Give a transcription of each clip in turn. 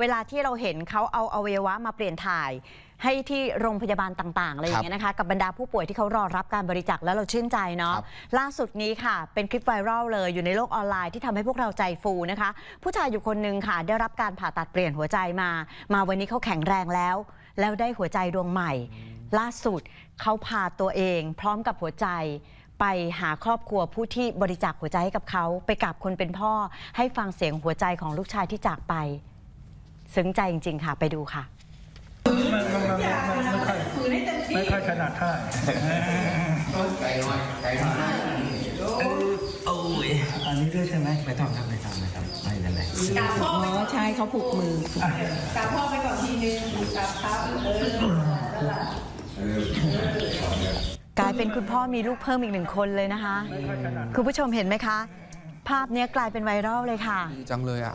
เวลาที่เราเห็นเขาเอาอวัยวะมาเปลี่ยนถ่าย ให้ที่โรงพยาบาลต่างๆอะไรอย่างเงี้ยนะคะกับบรรดาผู้ป่วยที่เขารอรับการบริจาคแล้วเราชื่นใจเนาะครับล่าสุดนี้ค่ะ เป็นคลิปไวรัลเลยอยู่ในโลกออนไลน์ที่ทำให้พวกเราใจฟูนะคะ ผู้ชายอยู่คนหนึ่งค่ะ ได้รับการผ่าตัดเปลี่ยนหัวใจมา มาวันนี้เขาแข็งแรงแล้ว แล้วได้หัวใจดวงใหม่ ล่าสุดเขาพาตัวเอง พร้อมกับหัวใจไปหาครอบครัวผู้ที่บริจาคหัวใจให้กับเขา ไปกราบคนเป็นพ่อ ให้ฟังเสียงหัวใจของลูกชายที่จากไป ซึ้งใจจริง ๆ ค่ะ ไปดูค่ะ ไม่ไม่ไม่ไม่ไม่ค่อยไม่ค่อยถนัดเท่าไหร่ไก่น้อยไก่น้อยโอ้ยอันนี้ด้วยใช่ไหมไม่ต้องครับไม่ต้องไม่ต้องไม่เป็นไรอ๋อใช่เขาผูกมือกราบพ่อไปก่อนทีนึงกราบครับเออกลายเป็นคุณพ่อมีลูกเพิ่มอีกหนึ่งคนเลยนะคะ คุณผู้ชมเห็นไหมคะ ภาพเนี้ยกลายเป็นไวรัลเลยค่ะ ดีจังเลยอะ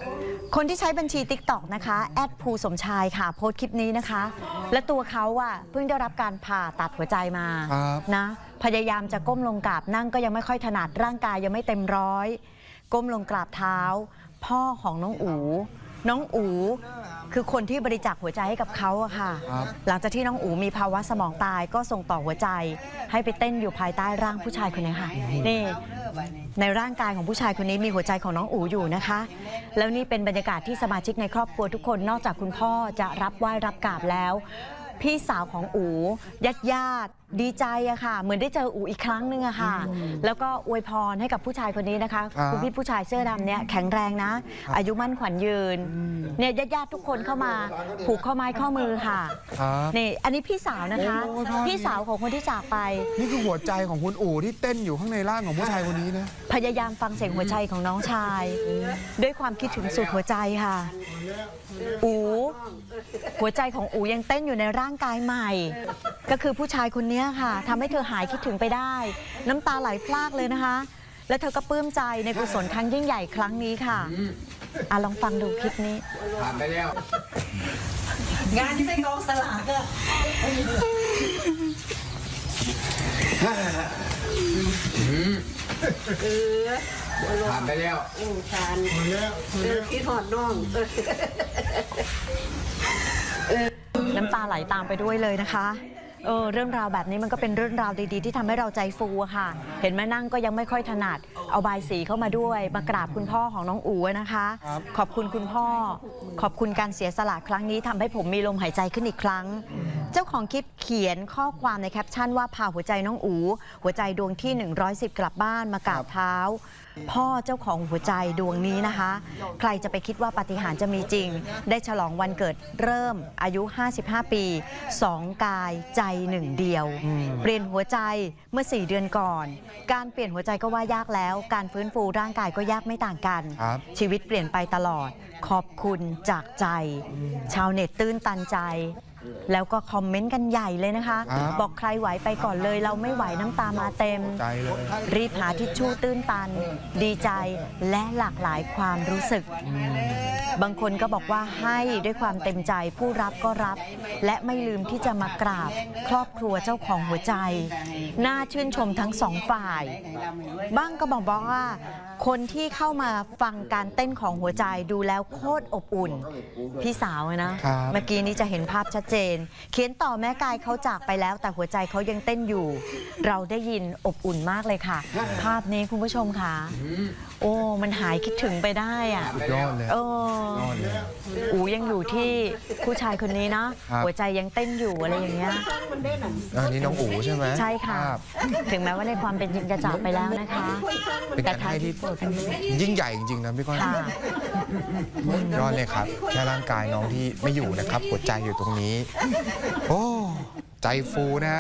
คนที่ใช้บัญชี t ิ k t o k นะคะแอดภูสมชายค่ะ โพสต์คลิปนี้นะคะ และตัวเขาอะเพิ่งได้รับการผ่าตัดหัวใจมาครับ นะ พยายามจะก้มลงกราบนั่งก็ยังไม่ค่อยถนัดร่างกายยังไม่เต็มร้อย ก้มลงกราบเท้า พ่อของน้องอู น้องอูคือคนที่บริจาคหัวใจให้กับเขาอะค่ะ ครับ หลังจากที่น้องอูมีภาวะสมองตายก็ส่งต่อหัวใจ ให้ไปเต้นอยู่ภายใต้ร่างผู้ชายคนนี้ค่ะ นี่ ในร่างกายของผู้ชายคนนี้มีหัวใจของน้องอูอยู่นะคะ แล้วนี่เป็นบรรยากาศที่สมาชิกในครอบครัวทุกคนนอกจากคุณพ่อจะรับไหว้รับกราบแล้ว พี่สาวของอูญาติญาติ ดีใจอะค่ะ เหมือนได้เจออูอีกครั้งหนึ่งอะค่ะ แล้วก็อวยพรให้กับผู้ชายคนนี้นะคะครับณพี่ผู้ชายเสื้อดำเนี่ยแข็งแรงนะ อายุมั่นขวัญยืนเนี่ยญาติๆทุกคนเข้ามาผูกข้อไม้ข้อมือค่ะครับนี่อันนี้พี่สาวนะคะ โอ้ยพ่อพี่สาวของคนที่จากไป นี่คือหัวใจของคุณอู่ที่เต้นอยู่ข้างในร่างของผู้ชายคนนี้นะ พยายามฟังเสียงหัวใจของน้องชาย ด้วยความคิดถึงสุดหัวใจค่ะ อู หัวใจของอูยังเต้นอยู่ในร่างกายใหม่ ก็คือผู้ชายคนนี้ค่ะทำให้เธอหายคิดถึงไปได้ น้ำตาไหลพรากเลยนะคะ และเธอก็ปลื้มใจในกุศลครั้งยิ่งใหญ่ครั้งนี้ค่ะอะลองฟังดูคลิปนี้ ผ่านไปแล้ว งานที่ไม่กองสลากอะผ่านไปแล้วอืมทานเออคิดหอดน้องเออน้ำตาไหลตามไปด้วยเลยนะคะ เออเรื่องราวแบบนี้มันก็เป็นเรื่องราวดีๆ ที่ทำให้เราใจฟูอะค่ะ เห็นไหมนั่งก็ยังไม่ค่อยถนัด เอาบายสีเข้ามาด้วย มากราบคุณพ่อของน้องอู๋นะคะ ครับ ขอบคุณคุณพ่อ ขอบคุณการเสียสละครั้งนี้ทำให้ผมมีลมหายใจขึ้นอีกครั้ง เจ้าของคลิปเขียนข้อความในแคปชั่นว่าพาหัวใจน้องอู หัวใจดวงที่ 110 กลับบ้านมากราบเท้า พ่อเจ้าของหัวใจดวงนี้นะคะ ใครจะไปคิดว่าปาฏิหาริย์จะมีจริง ได้ฉลองวันเกิดเริ่มอายุ 55 ปี 2 กายใจหนึ่งเดียว เปลี่ยนหัวใจเมื่อ 4 เดือนก่อน การเปลี่ยนหัวใจก็ว่ายากแล้ว การฟื้นฟูร่างกายก็ยากไม่ต่างกันครับชีวิตเปลี่ยนไปตลอด ขอบคุณจากใจ ชาวเน็ตตื้นตันใจ แล้วก็คอมเมนต์กันใหญ่เลยนะคะ ครับ บอกใครไหวไปก่อนเลย เราไม่ไหวน้ำตามาเต็ม ใจเลย รีบหาทิชชู่ตื้นตัน ดีใจและหลากหลายความรู้สึก บางคนก็บอกว่าให้ด้วยความเต็มใจผู้รับก็รับ และไม่ลืมที่จะมากราบ ครอบครัวเจ้าของหัวใจ น่าชื่นชมทั้งสองฝ่าย บ้างก็บอกบอกว่า คนที่เข้ามาฟังการเต้นของหัวใจดูแล้วโคตรอบอุ่น พี่สาวอะนะ ครับ เมื่อกี้นี้จะเห็นภาพชัดเจน เขียนต่อแม่กายเขาจากไปแล้ว แต่หัวใจเขายังเต้นอยู่ เราได้ยินอบอุ่นมากเลยค่ะ ภาพนี้คุณผู้ชมค่ะ โอ้ มันหายคิดถึงไปได้อะสุดยอดเลยเออยอดเลย อูยังอยู่ที่ผู้ชายคนนี้นะครับ หัวใจยังเต้นอยู่อะไรอย่างเงี้ย อันนี้น้องอู๋ใช่ไหมใช่ค่ะภาพถึงแม้ว่าในความเป็นจริงจะจากไปแล้วนะคะ เป็นการให้ที่ยิ่งใหญ่จริงๆนะพี่ก้อยค่ะ ยอดเลยครับ แค่ร่างกายน้องที่ไม่อยู่นะครับหัวใจอยู่ตรงนี้ โอ้ ใจฟูนะฮะ